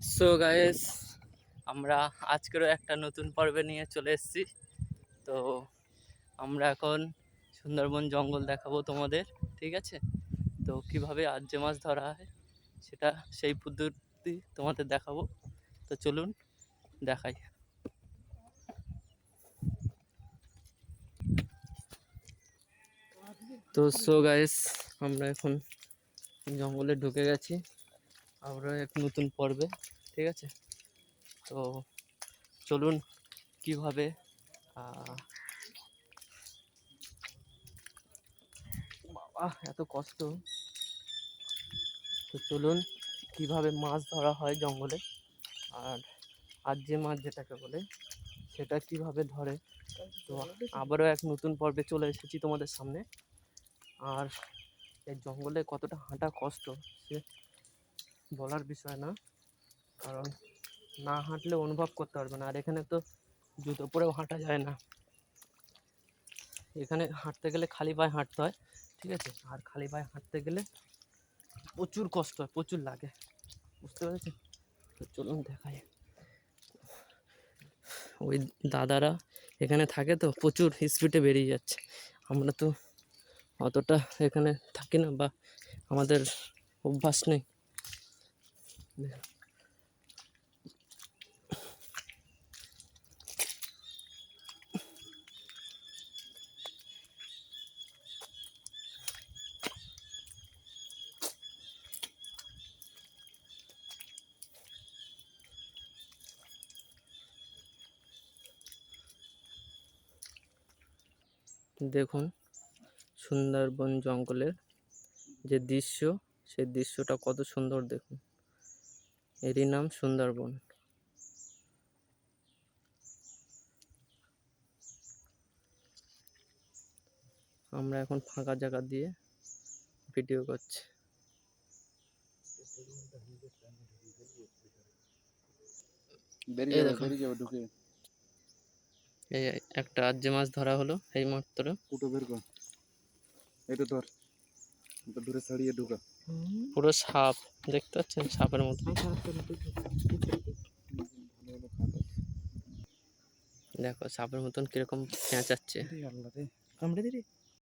So guys আমরা আজকেরও একটা নতুন পর্বে নিয়ে চলে এসেছি। তো আমরা এখন সুন্দরবন জঙ্গল দেখাবো তোমাদের, ঠিক আছে? তো কীভাবে আর্যে মাছ ধরা হয় সেটা সেই পদ্ধতি তোমাদের দেখাবো। তো চলুন দেখাই। তো সো গাইস আমরা এখন জঙ্গলে ঢুকে গেছি। আমরা এক নতুন পর্বে, ঠিক আছে? তো চলুন কীভাবে বাবা, এত কষ্ট। তো চলুন কীভাবে মাছ ধরা হয় জঙ্গলে, আর আর যে মাছ যেটাকে বলে, সেটা কীভাবে ধরে। তো আবারও এক নতুন পর্বে চলে এসেছি তোমাদের সামনে। আর এই জঙ্গলে কতটা হাঁটা কষ্ট, সে বলার বিষয় না। কারণ না হাঁটলে অনুভব করতে পারবে না। আর এখানে তো জুতো পরেও হাঁটা যায় না। এখানে হাঁটতে গেলে খালি পায়ে হাঁটতে হয়, ঠিক আছে? আর খালি পায়ে হাঁটতে গেলে প্রচুর কষ্ট হয়, প্রচুর লাগে। বুঝতে পেরেছি তো চলুন দেখাই। ওই দাদারা এখানে থাকে তো, প্রচুর স্পিডে বেরিয়ে যাচ্ছে। আমরা তো অতটা এখানে থাকি না বা আমাদের অভ্যাস নেই। দেখুন সুন্দরবন জঙ্গলের যে দৃশ্য সেই দৃশ্যটা কত সুন্দর দেখুন। এরই নাম সুন্দরবন। আমরা এখন ফাঁকা জায়গা দিয়ে ভিডিও করছি। এই একটা আজ্জে মাছ ধরা হলো এই মাত্র। ফুটো বের কর। এটা ধর। ধরে ছাড়িয়ে ঢুকা। পুরো সাপ দেখতে পাচ্ছেন সাপের মতো। দেখো সাপের মতন কীরকম পেঁচাচ্ছে।